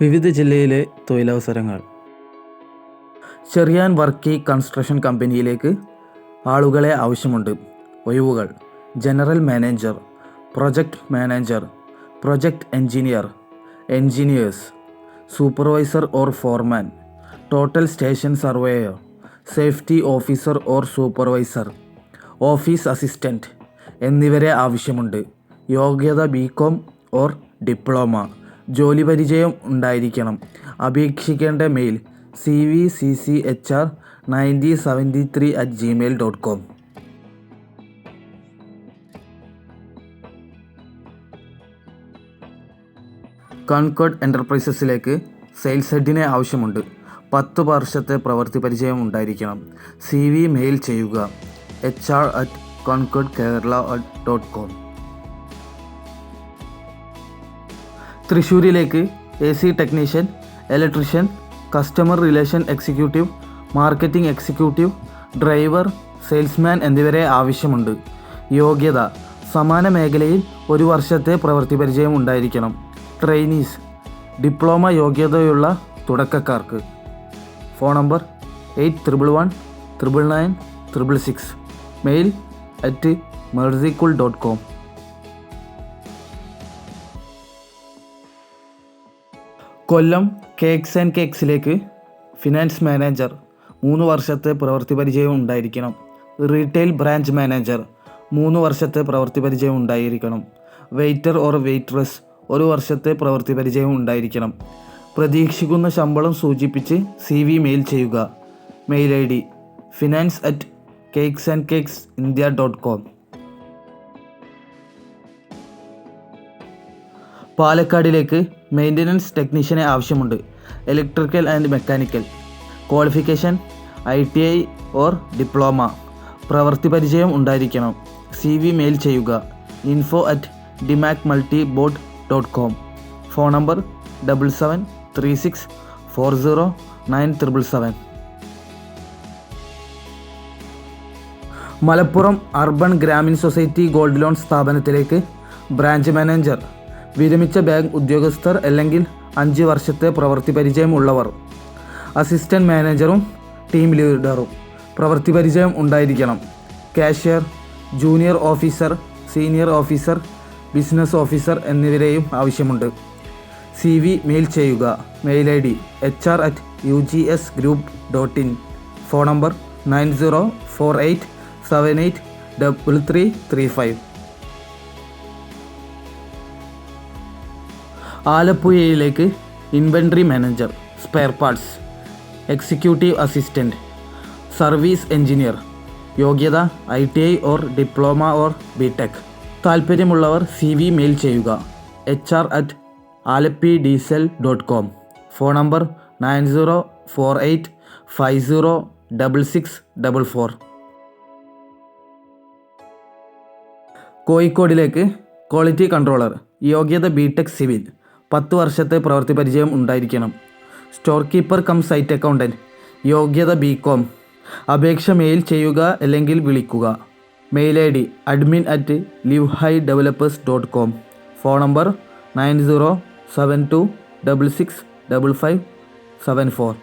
വിവിധ ജില്ലയിലെ തൊഴിലവസരങ്ങൾ. ചെറിയാൻ വർക്കി കൺസ്ട്രക്ഷൻ കമ്പനിയിലേക്ക് ആളുകളെ ആവശ്യമുണ്ട്. ഒഴിവുകൾ. General manager project manager project engineer engineers supervisor or foreman total station surveyor safety officer or supervisor office assistant എന്നിവരെ ആവശ്യമുണ്ട്. യോഗ്യത ബി കോം ഓർ ഡിപ്ലോമ. ജോലി പരിചയം ഉണ്ടായിരിക്കണം. അപേക്ഷിക്കേണ്ട mail C V C C H R ninety seventy three at Gmail dot com Concord എന്റർപ്രൈസസിലേക്ക് sales ഹെഡിനെ ആവശ്യമുണ്ട്. പത്ത് വർഷത്തെ പ്രവൃത്തി പരിചയം ഉണ്ടായിരിക്കണം. സി വി മെയിൽ ചെയ്യുക. H R at Concord Kerala dot com തൃശ്ശൂരിലേക്ക് A C technician electrician customer relation executive marketing executive driver salesman എന്നിവരെ ആവശ്യമുണ്ട്. യോഗ്യത സമാന മേഖലയിൽ ഒരു വർഷത്തെ പ്രവൃത്തി പരിചയം ഉണ്ടായിരിക്കണം. ട്രെയിനീസ് ഡിപ്ലോമ യോഗ്യതയുള്ള തുടക്കക്കാർക്ക്. Phone number eight triple one triple nine triple six. Mail at മെർസിക്കുൾ dot com. Kollam cakes and കേക്സിലേക്ക് finance manager മൂന്ന് വർഷത്തെ പ്രവൃത്തി പരിചയം ഉണ്ടായിരിക്കണം. റീറ്റെയിൽ ബ്രാഞ്ച് മാനേജർ മൂന്ന് വർഷത്തെ പ്രവൃത്തി പരിചയം ഉണ്ടായിരിക്കണം. വെയ്റ്റർ ഓർ വെയ്റ്റ്രസ് ഒരു വർഷത്തെ പ്രവൃത്തി പരിചയം ഉണ്ടായിരിക്കണം. പ്രതീക്ഷിക്കുന്ന ശമ്പളം സൂചിപ്പിച്ച് സി വി മെയിൽ ചെയ്യുക. Mail I D finance at cakes and cakes India dot com പാലക്കാടിലേക്ക് maintenance ടെക്നീഷ്യനെ ആവശ്യമുണ്ട്. Electrical and mechanical qualification I T I or diploma പ്രവൃത്തി പരിചയം ഉണ്ടായിരിക്കണം. സി വി മെയിൽ ചെയ്യുക. Info at Dimac multi boat dot com phone number double seven three six four zero nine triple seven Malappuram urban Grameen society gold loan സ്ഥാപനത്തിലേക്ക് branch manager വിരമിച്ച bank ഉദ്യോഗസ്ഥർ അല്ലെങ്കിൽ അഞ്ച് വർഷത്തെ പ്രവൃത്തി പരിചയം ഉള്ളവർ അസിസ്റ്റന്റ് മാനേജറും ടീം ലീഡറും. പ്രവൃത്തി പരിചയം ഉണ്ടായിരിക്കണം. Cashier junior officer senior officer business officer എന്നിവരെയും ആവശ്യമുണ്ട്. സി വി മെയിൽ ചെയ്യുക. Mail I D H R at U G S group dot in. Phone number nine zero four eight seven eight double three three five. ആലപ്പുഴയിലേക്ക് inventory manager spare parts executive assistant service engineer യോഗ്യത I T I or diploma or B Tech താല്പര്യമുള്ളവർ C V mail ചെയ്യുക. H R at Alleppey diesel dot com. Phone number nine zero four eight five zero double six double four. കോഴിക്കോടിലേക്ക് quality controller യോഗ്യത B tech civil. പത്ത് വർഷത്തെ പ്രവൃത്തി പരിചയം ഉണ്ടായിരിക്കണം. Store keeper cum site accountant യോഗ്യത B com അപേക്ഷ mail ചെയ്യുക അല്ലെങ്കിൽ വിളിക്കുക. Mail I D admin at live high developers dot com. Phone number nine zero seven two double six double five seven four.